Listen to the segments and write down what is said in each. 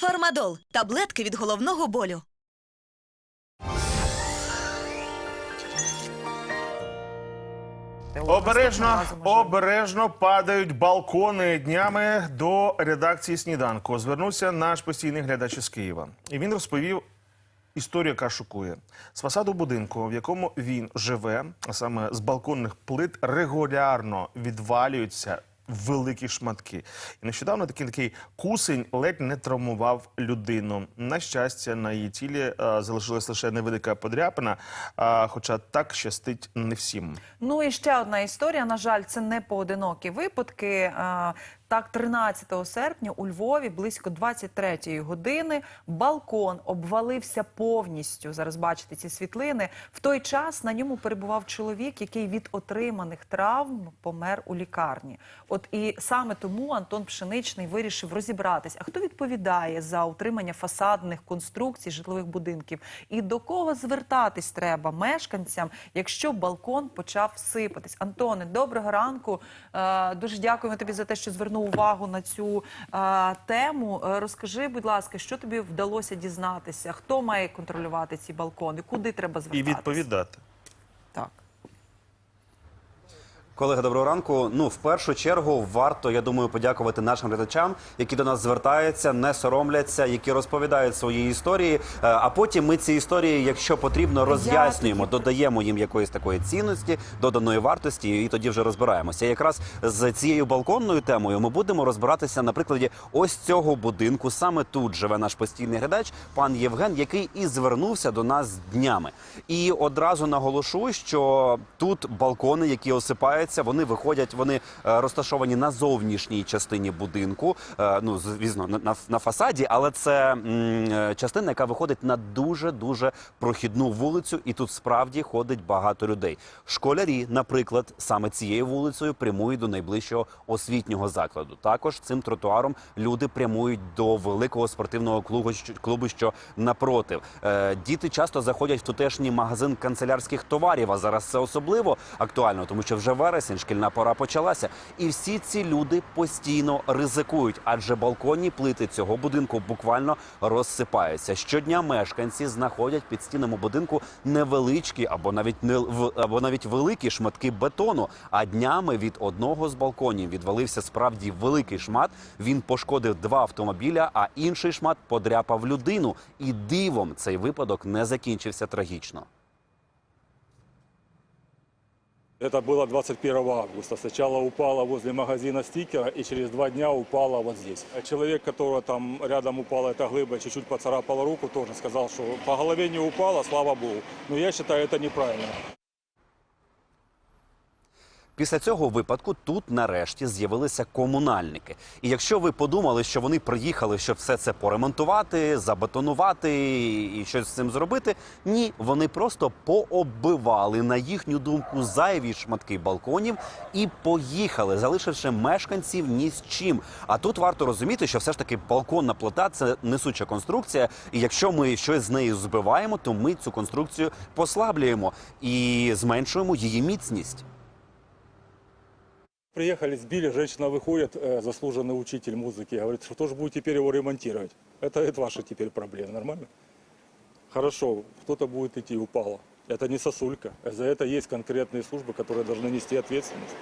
Фармадол таблетки від головного болю. Обережно, обережно падають балкони днями до редакції сніданку. Звернувся наш постійний глядач із Києва, і він розповів історію, яка шокує з фасаду будинку, в якому він живе, а саме з балконних плит, регулярно відвалюються. Великі шматки, і нещодавно такий такий кусень ледь не травмував людину. На щастя, на її тілі а, залишилась лише невелика подряпина, а, хоча так щастить не всім. Ну і ще одна історія. На жаль, це не поодинокі випадки. Е, Так, 13 серпня у Львові близько 23 години балкон обвалився повністю. Зараз бачите ці світлини. В той час на ньому перебував чоловік, який від отриманих травм помер у лікарні. От і саме тому Антон Пшеничний вирішив розібратись. А хто відповідає за утримання фасадних конструкцій житлових будинків? І до кого звертатись треба мешканцям, якщо балкон почав сипатись? Антоне, доброго ранку. Е, Дуже дякуємо тобі за те, що звернув увагу на цю е, тему. Розкажи, будь ласка, що тобі вдалося дізнатися? Хто має контролювати ці балкони? Куди треба І відповідати. Так. Колеги, доброго ранку. Ну, в першу чергу, варто, я думаю, подякувати нашим глядачам, які до нас звертаються, не соромляться, які розповідають свої історії. Е, А потім ми ці історії, якщо потрібно, роз'яснюємо, додаємо їм якоїсь такої цінності, доданої вартості, і тоді вже розбираємося. І якраз з цією балконною темою ми будемо розбиратися на прикладі ось цього будинку. Саме тут живе наш постійний глядач, пан Євген, який і звернувся до нас днями. І одразу наголошу, що тут балкони, які осипаються, вони виходять, вони е, розташовані на зовнішній частині будинку. е, Ну, звісно, на, на, фасаді, але це е, частина, яка виходить на дуже дуже прохідну вулицю, і тут справді ходить багато людей. Школярі, наприклад, саме цією вулицею прямують до найближчого освітнього закладу. Також цим тротуаром люди прямують до великого спортивного клубу, клубу, що напротив. Діти часто заходять в тутешній магазин канцелярських товарів. А зараз це особливо актуально, тому що вже вересень, шкільна пора почалася. І всі ці люди постійно ризикують, адже балконні плити цього будинку буквально розсипаються. Щодня мешканці знаходять під стінами будинку невеличкі або навіть не в- або навіть великі шматки бетону. А днями від одного з балконів відвалився справді великий шмат. Він пошкодив два автомобіля, а інший шмат подряпав людину. І дивом цей випадок не закінчився трагічно. Это было 21 августа. Сначала упала возле магазина стикера и через два дня упала вот здесь. А Человек, которого там рядом упала эта глыба, чуть-чуть поцарапала руку, тоже сказал, что по голове не упала, слава богу. Но я считаю это неправильно. Після цього випадку тут нарешті з'явилися комунальники. І якщо ви подумали, що вони приїхали, щоб все це поремонтувати, забетонувати і щось з цим зробити, ні, вони просто пооббивали на їхню думку зайві шматки балконів і поїхали, залишивши мешканців ні з чим. А тут варто розуміти, що все ж таки балконна плита це несуча конструкція. І якщо ми щось з нею збиваємо, то ми цю конструкцію послаблюємо і зменшуємо її міцність Приехали, сбили, женщина выходит, э, заслуженный учитель музыки, говорит, что тоже будет теперь его ремонтировать. Это, это ваши теперь проблемы, нормально? Хорошо, кто-то будет идти, упало. Это не сосулька. За это есть конкретные службы, которые должны нести ответственность.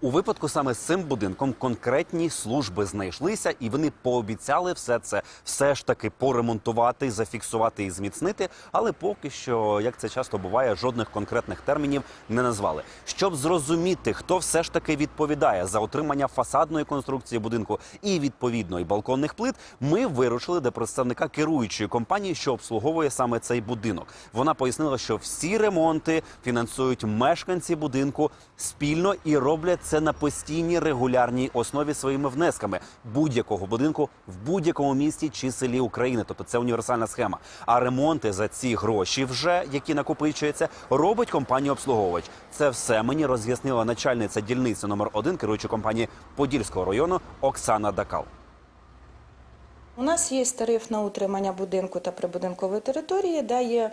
У випадку саме з цим будинком конкретні служби знайшлися, і вони пообіцяли все це все ж таки поремонтувати, зафіксувати і зміцнити. Але поки що, як це часто буває, жодних конкретних термінів не назвали. Щоб зрозуміти, хто все ж таки відповідає за отримання фасадної конструкції будинку і відповідно і балконних плит, ми вирушили до представника керуючої компанії, що обслуговує саме цей будинок. Вона пояснила, що всі ремонти фінансують мешканці будинку спільно і роблять це на постійній регулярній основі своїми внесками будь-якого будинку в будь-якому місті чи селі України. Тобто це універсальна схема. А ремонти за ці гроші, вже які накопичуються, робить компанія обслуговувач. Це все мені роз'яснила начальниця дільниці номер 1 керуючої компанії Подільського району Оксана Дакал. У нас є тариф на утримання будинку та прибудинкової території, де є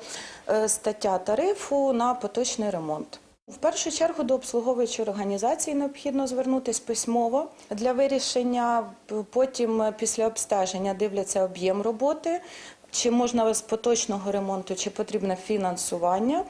е, стаття тарифу на поточний ремонт. В першу чергу до обслуговуючої організації необхідно звернутися письмово для вирішення. Потім е, після обстеження дивляться об'єм роботи, чи можна з поточного ремонту, чи потрібне фінансування.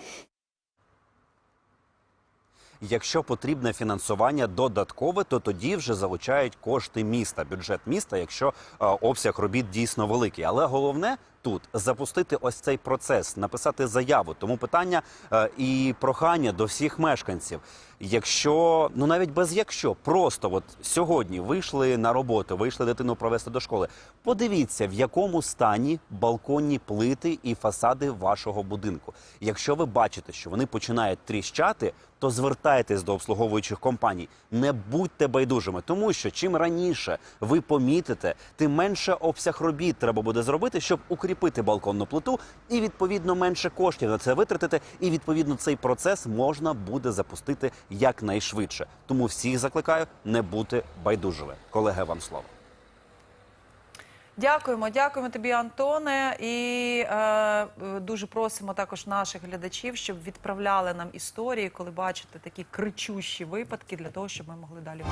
Якщо потрібне фінансування додаткове, то тоді вже залучають кошти міста, бюджет міста, якщо е, обсяг робіт дійсно великий. Але головне тут запустити ось цей процес, написати заяву. Тому питання е, і прохання до всіх мешканців. Якщо ну навіть без якщо просто от сьогодні вийшли на роботу, вийшли дитину провести до школи. Подивіться, в якому стані балконні плити і фасади вашого будинку. Якщо ви бачите, що вони починають тріщати, то звертайтесь до обслуговуючих компаній. Не будьте байдужими, тому що чим раніше ви помітите, тим менше обсяг робіт треба буде зробити, щоб укріпити балконну плиту, і відповідно менше коштів на це витратити. І відповідно цей процес можна буде запустити якнайшвидше. Тому всіх закликаю не бути байдужими. Колеги, вам слово. Дякуємо, дякуємо тобі, Антоне. І е, дуже просимо також наших глядачів, щоб відправляли нам історії, коли бачите такі кричущі випадки, для того, щоб ми могли далі.